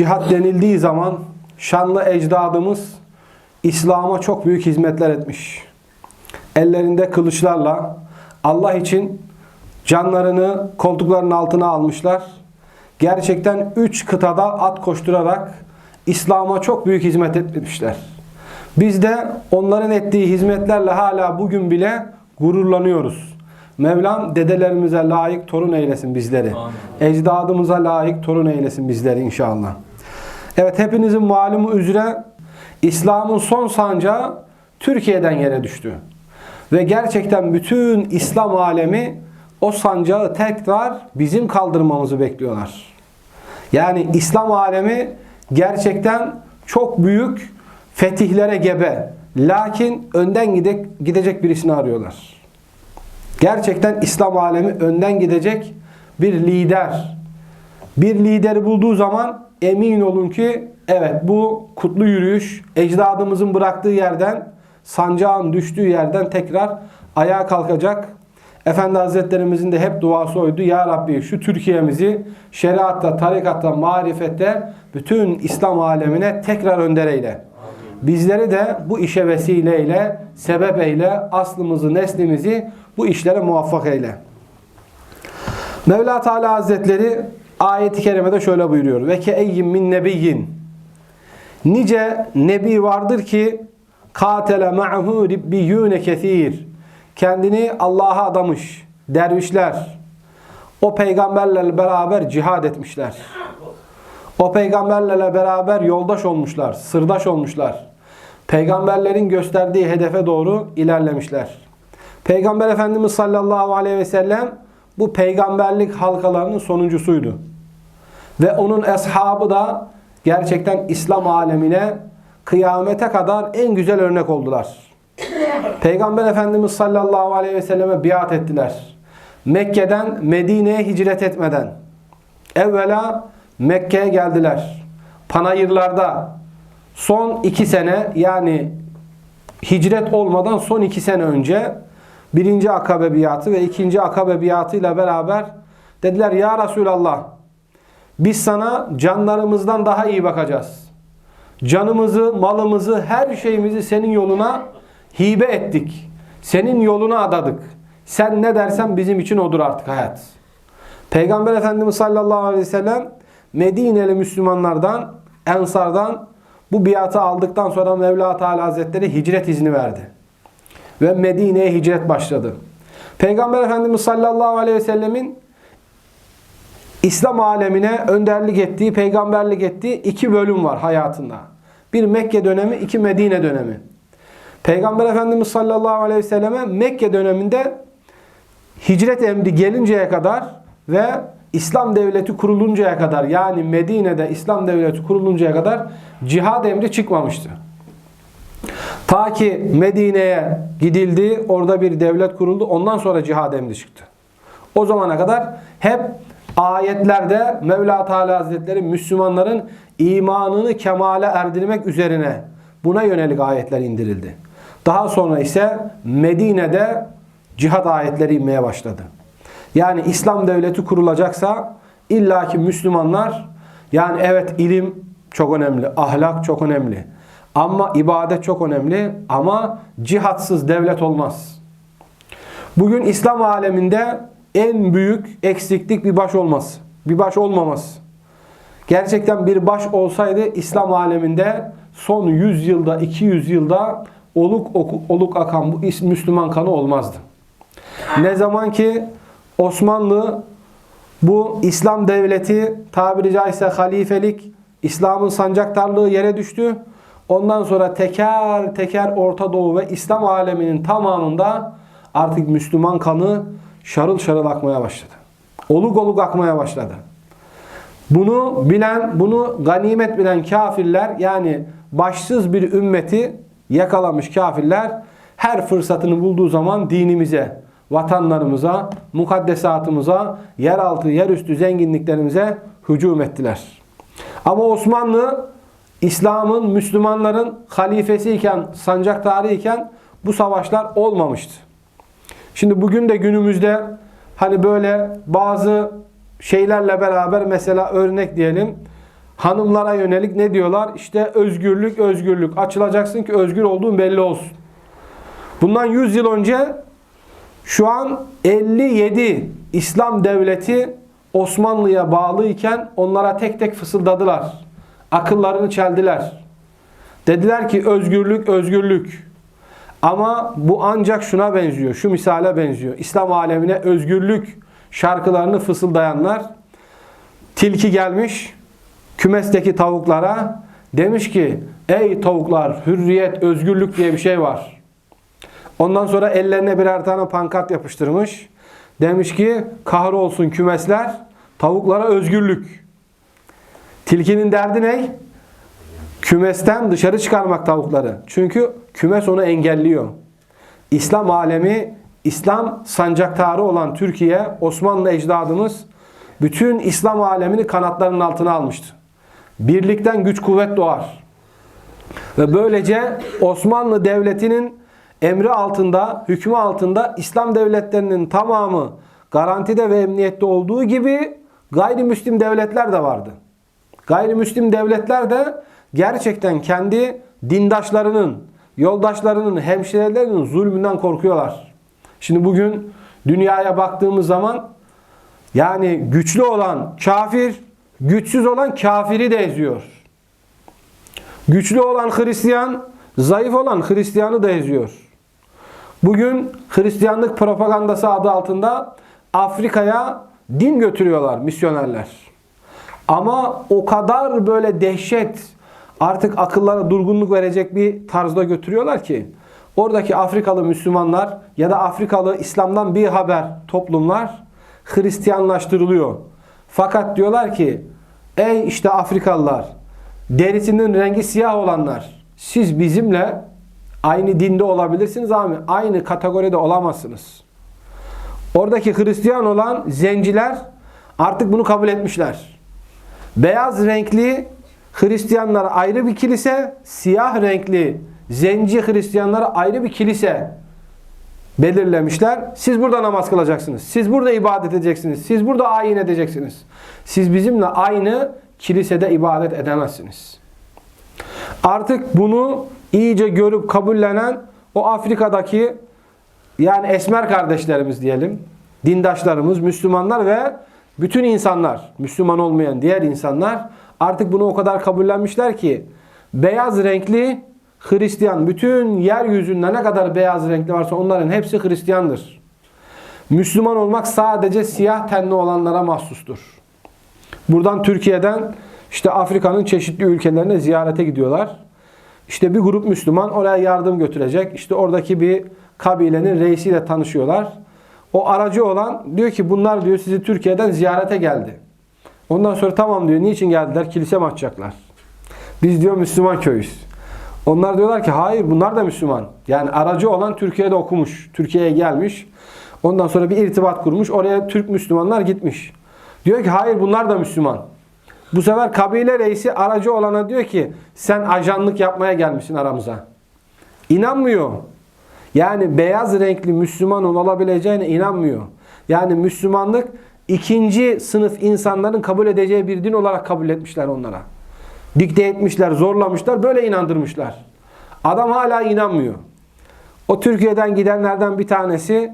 cihat denildiği zaman şanlı ecdadımız İslam'a çok büyük hizmetler etmiş. Ellerinde kılıçlarla Allah için canlarını koltuklarının altına almışlar. Gerçekten üç kıtada at koşturarak İslam'a çok büyük hizmet etmişler. Biz de onların ettiği hizmetlerle hala bugün bile gururlanıyoruz. Mevlam dedelerimize layık torun eylesin bizleri. Ecdadımıza layık torun eylesin bizleri inşallah. Evet hepinizin malumu üzere İslam'ın son sancağı Türkiye'den yere düştü. Ve gerçekten bütün İslam alemi o sancağı tekrar bizim kaldırmamızı bekliyorlar. Yani İslam alemi gerçekten çok büyük fetihlere gebe. Lakin önden gide, gidecek birisini arıyorlar. Gerçekten İslam alemi önden gidecek bir lider. Bir lideri bulduğu zaman emin olun ki evet bu kutlu yürüyüş ecdadımızın bıraktığı yerden sancağın düştüğü yerden tekrar ayağa kalkacak. Efendi Hazretlerimizin de hep duası oydu. Ya Rabbi şu Türkiye'mizi şeriatta, tarikatta, marifette bütün İslam alemine tekrar önder eyle. Bizleri de bu işe vesileyle, sebep eyle, aslımızı, neslimizi bu işlere muvaffak eyle. Mevla Teala Hazretleri ayeti kerimede şöyle buyuruyor. Ve ke eyyim min nebiyyin. Nice nebi vardır ki katele ma'hu ribbiyyune kesir. Kendini Allah'a adamış dervişler. O peygamberlerle beraber cihad etmişler. O peygamberlerle beraber yoldaş olmuşlar, sırdaş olmuşlar. Peygamberlerin gösterdiği hedefe doğru ilerlemişler. Peygamber Efendimiz sallallahu aleyhi ve sellem bu peygamberlik halkalarının sonuncusuydu. Ve onun eshabı da gerçekten İslam alemine kıyamete kadar en güzel örnek oldular. Peygamber Efendimiz sallallahu aleyhi ve selleme biat ettiler. Mekke'den Medine'ye hicret etmeden. Evvela Mekke'ye geldiler. Panayırlarda son iki sene yani hicret olmadan son iki sene önce birinci akabe biatı ve ikinci akabe biatı ile beraber dediler ya Resulallah biz sana canlarımızdan daha iyi bakacağız. Canımızı, malımızı, her şeyimizi senin yoluna hibe ettik. Senin yoluna adadık. Sen ne dersen bizim için odur artık hayat. Peygamber Efendimiz sallallahu aleyhi ve sellem Medineli Müslümanlardan, Ensardan bu biatı aldıktan sonra Mevla Teala Hazretleri hicret izni verdi. Ve Medine'ye hicret başladı. Peygamber Efendimiz sallallahu aleyhi ve sellemin İslam alemine önderlik ettiği, peygamberlik ettiği iki bölüm var hayatında. Bir Mekke dönemi, iki Medine dönemi. Peygamber Efendimiz sallallahu aleyhi ve selleme Mekke döneminde hicret emri gelinceye kadar ve İslam devleti kuruluncaya kadar yani Medine'de İslam devleti kuruluncaya kadar cihad emri çıkmamıştı. Ta ki Medine'ye gidildi, orada bir devlet kuruldu, ondan sonra cihad emri çıktı. O zamana kadar hep ayetlerde Mevla Teala Hazretleri Müslümanların imanını kemale erdirmek üzerine buna yönelik ayetler indirildi. Daha sonra ise Medine'de cihad ayetleri inmeye başladı. Yani İslam devleti kurulacaksa illaki Müslümanlar yani evet ilim çok önemli, ahlak çok önemli. Ama ibadet çok önemli ama cihatsız devlet olmaz. Bugün İslam aleminde en büyük eksiklik bir baş olması. Bir baş olmaması. Gerçekten bir baş olsaydı İslam aleminde son 100 yılda, 200 yılda oluk oluk akan bu Müslüman kanı olmazdı. Ne zaman ki Osmanlı bu İslam devleti tabiri caizse halifelik, İslam'ın sancaktarlığı yere düştü. Ondan sonra teker teker Orta Doğu ve İslam aleminin tamamında artık Müslüman kanı şarıl şarıl akmaya başladı. Oluk oluk akmaya başladı. Bunu bilen, bunu ganimet bilen kafirler yani başsız bir ümmeti yakalamış kafirler her fırsatını bulduğu zaman dinimize, vatanlarımıza, mukaddesatımıza, yeraltı, yerüstü zenginliklerimize hücum ettiler. Ama Osmanlı İslam'ın, Müslümanların halifesi iken, sancaktarı iken bu savaşlar olmamıştı. Şimdi bugün de günümüzde hani böyle bazı şeylerle beraber mesela örnek diyelim hanımlara yönelik ne diyorlar? İşte özgürlük, özgürlük. Açılacaksın ki özgür olduğun belli olsun. Bundan 100 yıl önce şu an 57 İslam devleti Osmanlı'ya bağlı iken onlara tek tek fısıldadılar. Akıllarını çeldiler. Dediler ki özgürlük, özgürlük. Ama bu ancak şuna benziyor, şu misale benziyor. İslam alemine özgürlük şarkılarını fısıldayanlar tilki gelmiş kümesteki tavuklara demiş ki ey tavuklar hürriyet, özgürlük diye bir şey var. Ondan sonra ellerine birer tane pankart yapıştırmış. Demiş ki kahrolsun kümesler tavuklara özgürlük. Tilkinin derdi ne? Kümesten dışarı çıkarmak tavukları. Çünkü kümes onu engelliyor. İslam alemi, İslam sancaktarı olan Türkiye, Osmanlı ecdadımız bütün İslam alemini kanatlarının altına almıştı. Birlikten güç kuvvet doğar. Ve böylece Osmanlı Devleti'nin emri altında, hükmü altında İslam devletlerinin tamamı garantide ve emniyette olduğu gibi gayrimüslim devletler de vardı. Gayrimüslim devletler de gerçekten kendi dindaşlarının, yoldaşlarının, hemşirelerinin zulmünden korkuyorlar. Şimdi bugün dünyaya baktığımız zaman yani güçlü olan kafir, güçsüz olan kafiri de eziyor. Güçlü olan Hristiyan, zayıf olan Hristiyanı da eziyor. Bugün Hristiyanlık propagandası adı altında Afrika'ya din götürüyorlar misyonerler. Ama o kadar böyle dehşet artık akıllara durgunluk verecek bir tarzda götürüyorlar ki oradaki Afrikalı Müslümanlar ya da Afrikalı İslam'dan bir haber toplumlar Hristiyanlaştırılıyor. Fakat diyorlar ki ey işte Afrikalılar derisinin rengi siyah olanlar siz bizimle aynı dinde olabilirsiniz ama aynı kategoride olamazsınız. Oradaki Hristiyan olan zenciler artık bunu kabul etmişler. Beyaz renkli Hristiyanlara ayrı bir kilise, siyah renkli zenci Hristiyanlara ayrı bir kilise belirlemişler. Siz burada namaz kılacaksınız. Siz burada ibadet edeceksiniz. Siz burada ayin edeceksiniz. Siz bizimle aynı kilisede ibadet edemezsiniz. Artık bunu iyice görüp kabullenen o Afrika'daki yani esmer kardeşlerimiz diyelim, dindaşlarımız, Müslümanlar ve bütün insanlar, Müslüman olmayan diğer insanlar artık bunu o kadar kabullenmişler ki beyaz renkli Hristiyan, bütün yeryüzünde ne kadar beyaz renkli varsa onların hepsi Hristiyandır. Müslüman olmak sadece siyah tenli olanlara mahsustur. Buradan Türkiye'den işte Afrika'nın çeşitli ülkelerine ziyarete gidiyorlar. İşte bir grup Müslüman oraya yardım götürecek. İşte oradaki bir kabilenin reisiyle tanışıyorlar. O aracı olan diyor ki bunlar diyor sizi Türkiye'den ziyarete geldi. Ondan sonra tamam diyor niçin geldiler? Kilise mi açacaklar? Biz diyor Müslüman köyüz. Onlar diyorlar ki hayır bunlar da Müslüman. Yani aracı olan Türkiye'de okumuş. Türkiye'ye gelmiş. Ondan sonra bir irtibat kurmuş. Oraya Türk Müslümanlar gitmiş. Diyor ki hayır bunlar da Müslüman. Bu sefer kabile reisi aracı olana diyor ki sen ajanlık yapmaya gelmişsin aramıza. İnanmıyor. Yani beyaz renkli Müslüman olabileceğine inanmıyor. Yani Müslümanlık ikinci sınıf insanların kabul edeceği bir din olarak kabul etmişler onlara. Dikte etmişler, zorlamışlar, böyle inandırmışlar. Adam hala inanmıyor. O Türkiye'den gidenlerden bir tanesi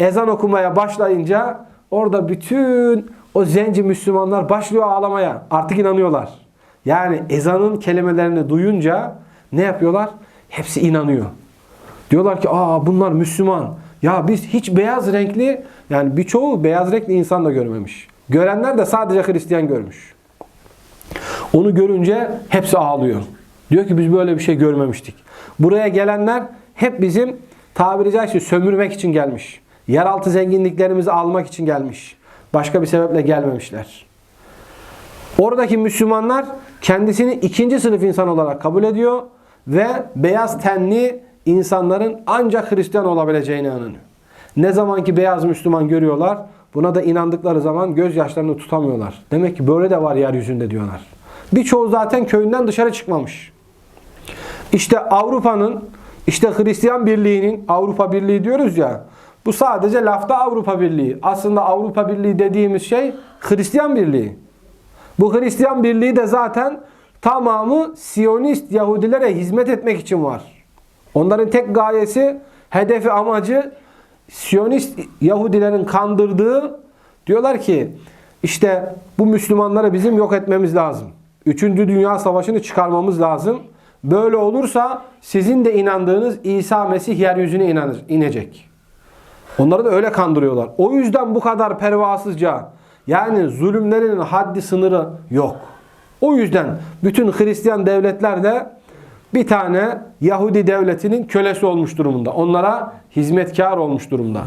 ezan okumaya başlayınca orada bütün o zenci Müslümanlar başlıyor ağlamaya. Artık inanıyorlar. Yani ezanın kelimelerini duyunca ne yapıyorlar? Hepsi inanıyor. Diyorlar ki aa bunlar Müslüman. Ya biz hiç beyaz renkli yani birçoğu beyaz renkli insan da görmemiş. Görenler de sadece Hristiyan görmüş. Onu görünce hepsi ağlıyor. Diyor ki biz böyle bir şey görmemiştik. Buraya gelenler hep bizim tabiri caizse sömürmek için gelmiş. Yeraltı zenginliklerimizi almak için gelmiş. Başka bir sebeple gelmemişler. Oradaki Müslümanlar kendisini ikinci sınıf insan olarak kabul ediyor ve beyaz tenli insanların ancak Hristiyan olabileceğine inanıyor. Ne zaman ki beyaz Müslüman görüyorlar, buna da inandıkları zaman gözyaşlarını tutamıyorlar. Demek ki böyle de var yeryüzünde diyorlar. Birçoğu zaten köyünden dışarı çıkmamış. İşte Avrupa'nın, işte Hristiyan Birliği'nin, Avrupa Birliği diyoruz ya, bu sadece lafta Avrupa Birliği. Aslında Avrupa Birliği dediğimiz şey Hristiyan Birliği. Bu Hristiyan birliği de zaten tamamı Siyonist Yahudilere hizmet etmek için var. Onların tek gayesi, hedefi, amacı Siyonist Yahudilerin kandırdığı diyorlar ki işte bu Müslümanları bizim yok etmemiz lazım. Üçüncü Dünya Savaşı'nı çıkarmamız lazım. Böyle olursa sizin de inandığınız İsa Mesih yeryüzüne inanır, inecek. Onları da öyle kandırıyorlar. O yüzden bu kadar pervasızca yani zulümlerinin haddi sınırı yok. O yüzden bütün Hristiyan devletler de bir tane Yahudi devletinin kölesi olmuş durumunda. Onlara hizmetkar olmuş durumda.